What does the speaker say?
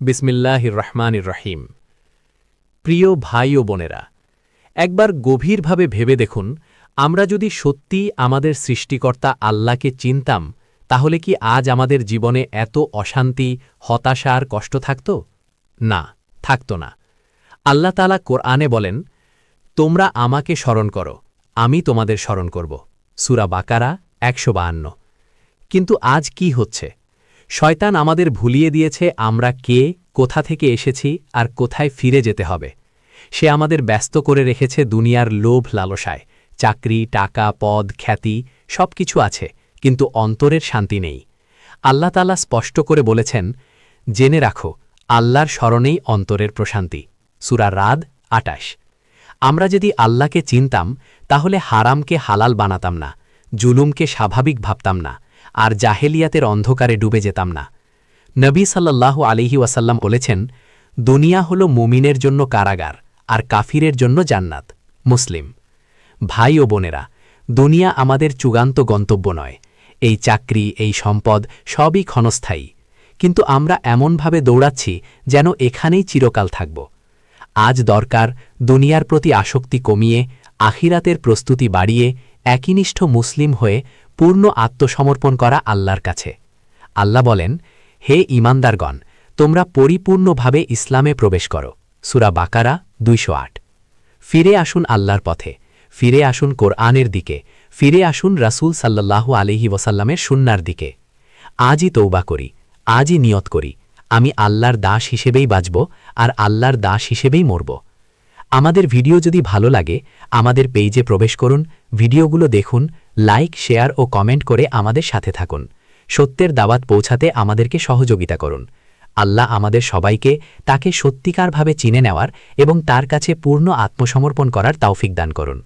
বিসমিল্লাহির রহমানির রহিম। প্রিয় ভাই ও বোনেরা, একবার গভীরভাবে ভেবে দেখুন, আমরা যদি সত্যি আমাদের সৃষ্টিকর্তা আল্লাহকে চিনতাম, তাহলে কি আজ আমাদের জীবনে এত অশান্তি, হতাশা আর কষ্ট থাকত? না থাকত না। আল্লাহ তালা কোরআনে বলেন, তোমরা আমাকে স্মরণ করো, আমি তোমাদের স্মরণ করব। সুরা বাকারা একশো কিন্তু আজ কি হচ্ছে? শয়তান আমাদের ভুলিয়ে দিয়েছে আমরা কে, কোথা থেকে এসেছি আর কোথায় ফিরে যেতে হবে। সে আমাদের ব্যস্ত করে রেখেছে দুনিয়ার লোভ লালসায়। চাকরি, টাকা, পদ, খ্যাতি সব কিছু আছে, কিন্তু অন্তরের শান্তি নেই। আল্লাহ তালা স্পষ্ট করে বলেছেন, জেনে রাখো, আল্লাহর স্মরণেই অন্তরের প্রশান্তি। সুরা রাদ আটাশ আমরা যদি আল্লাহকে চিনতাম, তাহলে হারামকে হালাল বানাতাম না, জুলুমকে স্বাভাবিক ভাবতাম না। আর জাহেলিয়াতের অন্ধকারে ডুবে যেতাম না। নবী সাল্লাল্লাহু আলিহি ওয়াসাল্লাম বলেছেন, দুনিয়া হল মুমিনের জন্য কারাগার আর কাফিরের জন্য জান্নাত। মুসলিম, ভাই ও বোনেরা, দুনিয়া আমাদের চূড়ান্ত গন্তব্য নয়। এই চাকরি, এই সম্পদ সবই ক্ষণস্থায়ী। কিন্তু আমরা এমনভাবে দৌড়াচ্ছি যেন এখানেই চিরকাল থাকব। আজ দরকার দুনিয়ার প্রতি আসক্তি কমিয়ে, আখিরাতের প্রস্তুতি বাড়িয়ে, একনিষ্ঠ মুসলিম হয়ে পূর্ণ আত্মসমর্পণ করা আল্লাহর কাছে। আল্লাহ বলেন, হে ইমানদারগণ তোমরা পরিপূর্ণভাবে ইসলামে প্রবেশ করো। সুরা বাকারা, দুইশ আট। ফিরে আসুন আল্লাহর পথে। ফিরে আসুন কোরআনের দিকে। ফিরে আসুন রাসূল সাল্লাল্লাহু আলহি ওয়াসাল্লামের সুন্নার দিকে। আজই তৌবা করি, আজই নিয়ত করি। আমি আল্লাহর দাস হিসেবেই বাঁচব আর আল্লাহর দাস হিসেবেই মরব। আমাদের ভিডিও যদি ভালো লাগে, আমাদের পেজে প্রবেশ করুন, ভিডিওগুলো দেখুন, লাইক, শেয়ার ও কমেন্ট করে আমাদের সাথে থাকুন। সত্যের দাওয়াত পৌঁছাতে আমাদেরকে সহযোগিতা করুন। আল্লাহ আমাদের সবাইকে তাকে সত্যিকারভাবে চিনে নেওয়ার এবং তার কাছে পূর্ণ আত্মসমর্পণ করার তাওফিক দান করুন।